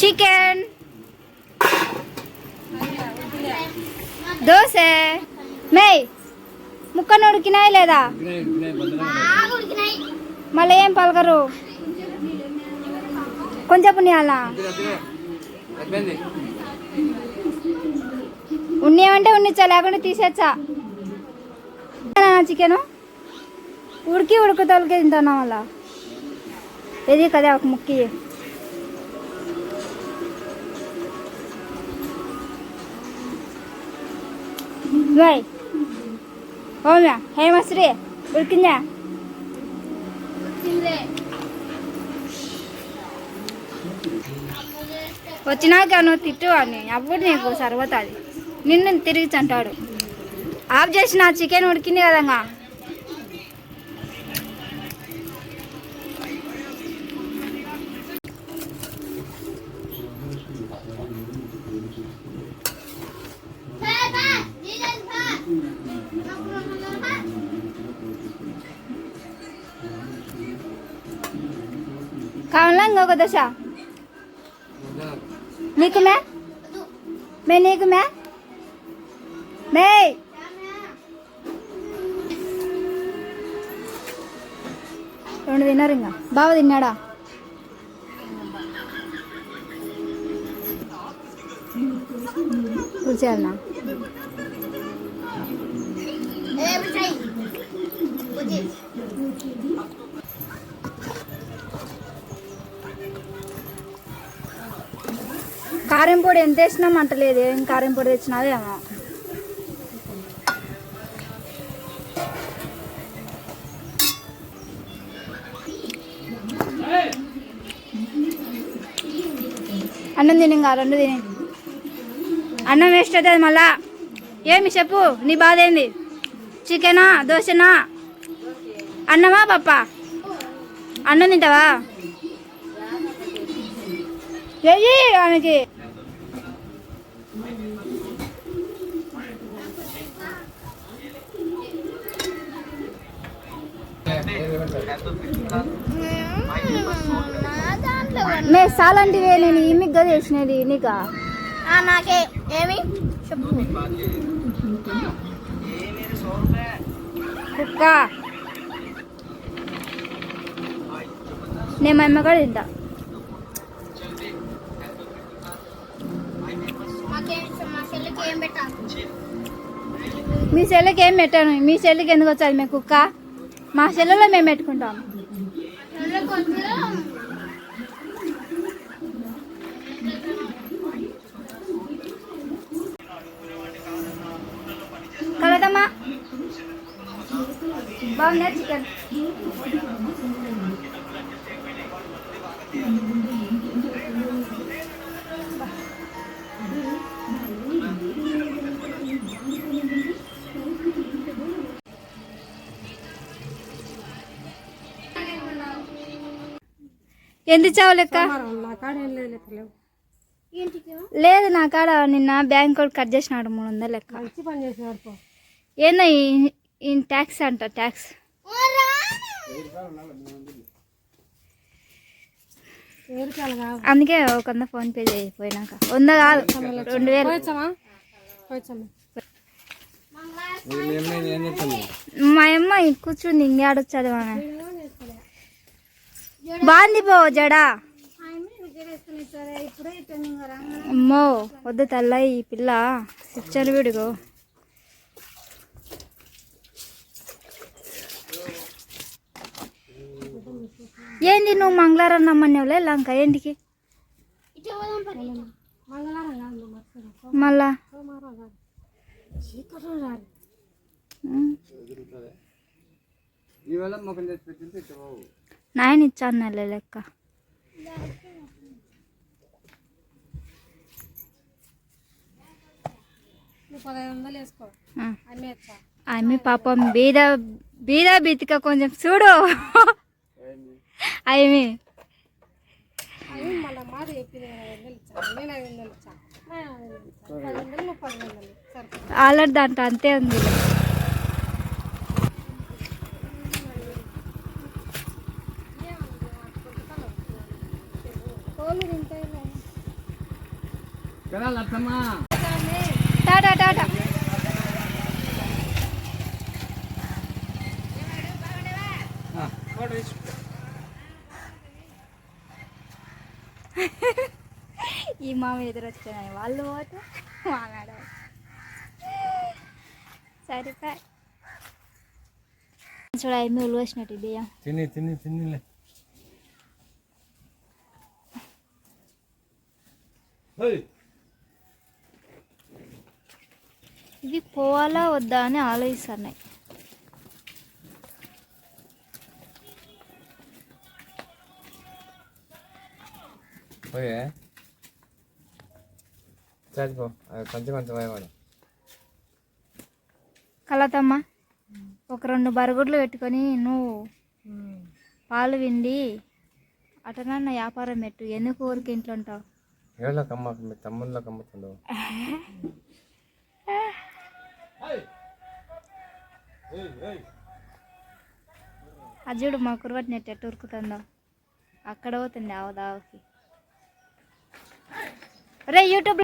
Chicken dosa. మేయ్ ముక్కను ఉడికినాయి లేదా? మళ్ళీ ఏం పలకరు? కొంచెం ఉన్నాయాలా ఉన్నాయంటే ఉన్నిచ్చా లేకుండా తీసేచ్చా? చికెను? ఉడికి ఉడకతలకే తింటున్నా అలా ఇది కదా ఒక ముక్కి. బాయ్ ఓమ్యా హేమశ్రీ ఉడికిందా వచ్చినాక నువ్వు తిట్టువాడిని. అప్పుడు నీకు సరిపోతుంది నిన్ను తిరిగి చంటాడు. ఆఫ్ చేసిన చికెన్ ఉడికింది కదంగా. కావాలా? ఇంకొక దశ. నీకు మే? మే నీకు మే? మే. రెండు తిన్నారు ఇంకా? బావ తిన్నాడా? కూర్చోాలనా కారం పొడి ఎంత వేసినాం అంటలేదు. ఏం కారం పొడి తెచ్చినాదేమో అన్నం తిని ఇంకా రెండు తిని. అన్నం వేస్ట్ అవుతుంది మళ్ళా. ఏమి చెప్పు నీ బాధ ఏంది? చికెనా దోశనా? అన్నమా పప్ప? అన్నం తింటావా? చెయ్యి ఆమెకి. మే సాలంటివే నేను ఈమెకి కదా వేసినది నీకా? నాకే. ఏమి? చెప్పు. కుక్క. నేను మా అమ్మ కూడా తింటా. ఏం పెట్టాలి? మీ చెల్లికి ఏం పెట్టాను? మీ చెల్లికి ఎందుకు వచ్చాది మేము కుక్క? మా చెల్లెలో మేము పెట్టుకుంటాం. కలదమ్మా బాగున్నా చికెన్? ఎంత చావు లెక్క లేదు నా కాడ నిన్న బ్యాంక్ కూడా కట్ చేసినాడు మూడు వందలు లెక్క. ఏందో ఈ- ట్యాక్స్ అంట ట్యాక్స్. అందుకే ఒక వంద ఫోన్ పే చేయిపోయినాక. వంద కాదు రెండు వేలు. మా అమ్మ కూర్చుంది ఇంకేడొచ్చదు మన బాగుంది పో జడా. అమ్మో వద్దు తల్ల ఈ పిల్ల సిచ్చని విడుగు. ఏంది నువ్వు మంగళవారం నమ్మన్నావులే లంక? ఏంటికి? మళ్ళా? ఈవేళ మొక్కలు తెచ్చి పెట్టింది నాయన ఇచ్చాను నెల లెక్క ఆమె పాపం బీద బీద బీతిక కొంచెం చూడు. ఆమె. అవి మళ్ళీ మాట చెప్పింది నేను ఐదు వందలు ఇచ్చాను నేను ఐదు వందలు ఇచ్చాను నేను ఐదు వందలు ఇచ్చాను పది వందలు నువ్వు పది వందలు సరిపోతుంది ఆల్రెడీ దాంట్లో అంతే ఉంది కోళ్ళు తింటాయి కదా లచ్చమ్మా టాటా టాటా. ఈ మామ ఎదురొచ్చాయి వాళ్ళు పోతే మా మేడం సరిపోయి. చూడ ఏమి ఉలవచ్చినట్టు బియ్యం. తిని తిని తినిలే. ఇవి పోవాలా వద్దా అని ఆలోచిస్తున్నాయి. కొంచెం కొంచెం పోయేవాడు కలతమ్మ. ఒక రెండు బరగుడ్లు పెట్టుకొని నువ్వు పాలు విండి అటనన్న వ్యాపారం పెట్టు. ఎందుకు ఊరికి ఇంట్లో ఉంటావు? ఏళ్ళకి అమ్మ మీ తమ్ముళ్ళకి అమ్ముతుండవు అజుడు మా కురవటి నెట్ ఎట్టు ఉరుకుతుందో. అక్కడ పోతుంది ఆవు దావుకి. రే యూట్యూబ్